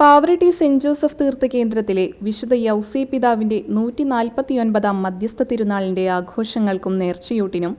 Pavaratti saint Joseph തീർത്ഥ കേന്ദ്രത്തിലെ വിശുദ്ധ യൗസേ പിതാവിന്റെ നൂറ്റി നാൽപ്പത്തിയൊൻപതാം മധ്യസ്ഥ തിരുനാളിന്റെ ആഘോഷങ്ങൾക്കും നേർച്ചയൂട്ടിനും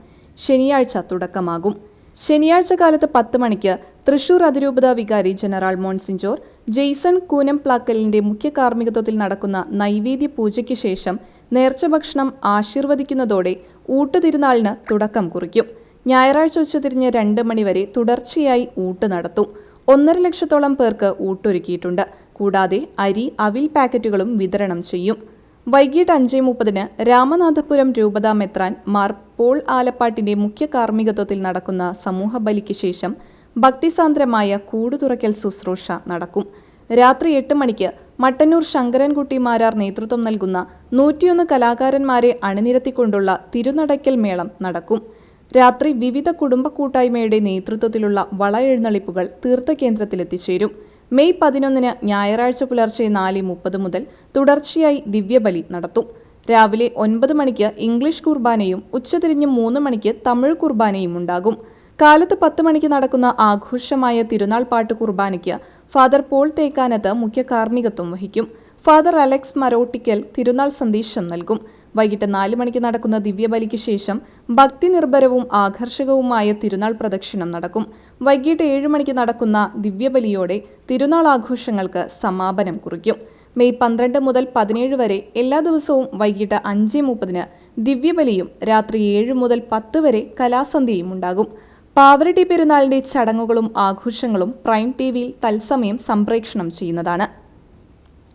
ശനിയാഴ്ച തുടക്കമാകും. ശനിയാഴ്ച കാലത്ത് പത്ത് മണിക്ക് തൃശൂർ അതിരൂപത വികാരി ജനറൽ മോൺസിഞ്ചോർ ജെയ്സൺ കൂനം പ്ലാക്കലിന്റെ മുഖ്യ കാർമ്മികത്വത്തിൽ നടക്കുന്ന നൈവേദ്യ പൂജയ്ക്ക് ശേഷം നേർച്ച ഭക്ഷണം ആശീർവദിക്കുന്നതോടെ ഊട്ടുതിരുനാളിന് തുടക്കം കുറിക്കും. ഞായറാഴ്ച ഉച്ചതിരിഞ്ഞ് രണ്ട് മണിവരെ തുടർച്ചയായി ഊട്ട് നടത്തും. ഒന്നര ലക്ഷത്തോളം പേർക്ക് ഊട്ടൊരുക്കിയിട്ടുണ്ട്. കൂടാതെ അരി അവിൽ പാക്കറ്റുകളും വിതരണം ചെയ്യും. വൈകിട്ട് അഞ്ച് മുപ്പതിന് രാമനാഥപുരം രൂപതാ മെത്രാൻ മാർ പോൾ ആലപ്പാട്ടിന്റെ മുഖ്യ കാർമ്മികത്വത്തിൽ നടക്കുന്ന സമൂഹ ബലിക്ക് ശേഷം ഭക്തിസാന്ദ്രമായ കൂടുതുറക്കൽ ശുശ്രൂഷ നടക്കും. രാത്രി എട്ട് മണിക്ക് മട്ടന്നൂർ ശങ്കരൻകുട്ടി മാരാർ നേതൃത്വം നൽകുന്ന നൂറ്റിയൊന്ന് കലാകാരന്മാരെ അണിനിരത്തിക്കൊണ്ടുള്ള തിരുനടയ്ക്കൽ മേളം നടക്കും. രാത്രി വിവിധ കുടുംബ കൂട്ടായ്മയുടെ നേതൃത്വത്തിലുള്ള വള എഴുന്നള്ളിപ്പുകൾ തീർത്ഥകേന്ദ്രത്തിലെത്തിച്ചേരും. മെയ് പതിനൊന്നിന് ഞായറാഴ്ച പുലർച്ചെ നാല് മുപ്പത് മുതൽ തുടർച്ചയായി ദിവ്യബലി നടത്തും. രാവിലെ ഒൻപത് മണിക്ക് ഇംഗ്ലീഷ് കുർബാനയും ഉച്ചതിരിഞ്ഞ് മൂന്ന് മണിക്ക് തമിഴ് കുർബാനയും ഉണ്ടാകും. കാലത്ത് പത്ത് മണിക്ക് നടക്കുന്ന ആഘോഷമായ തിരുനാൾ പാട്ട് കുർബാനയ്ക്ക് ഫാദർ പോൾ തേക്കാനത്ത് മുഖ്യ കാർമ്മികത്വം വഹിക്കും. ഫാദർ അലക്സ് മരോട്ടിക്കൽ തിരുനാൾ സന്ദേശം നൽകും. വൈകിട്ട് നാല് മണിക്ക് നടക്കുന്ന ദിവ്യബലിക്ക് ശേഷം ഭക്തി നിർഭരവും ആകർഷകവുമായ തിരുനാൾ പ്രദക്ഷിണം നടക്കും. വൈകിട്ട് ഏഴ് മണിക്ക് നടക്കുന്ന ദിവ്യബലിയോടെ തിരുനാൾ ആഘോഷങ്ങൾക്ക് സമാപനം കുറിക്കും. മെയ് പന്ത്രണ്ട് മുതൽ പതിനേഴ് വരെ എല്ലാ ദിവസവും വൈകിട്ട് അഞ്ച് മുപ്പതിന് ദിവ്യബലിയും രാത്രി ഏഴ് മുതൽ പത്ത് വരെ കലാസന്ധ്യയും ഉണ്ടാകും. പാവറട്ടി പെരുന്നാളിന്റെ ചടങ്ങുകളും ആഘോഷങ്ങളും പ്രൈം ടി വിയിൽ തത്സമയം സംപ്രേക്ഷണം ചെയ്യുന്നതാണ്.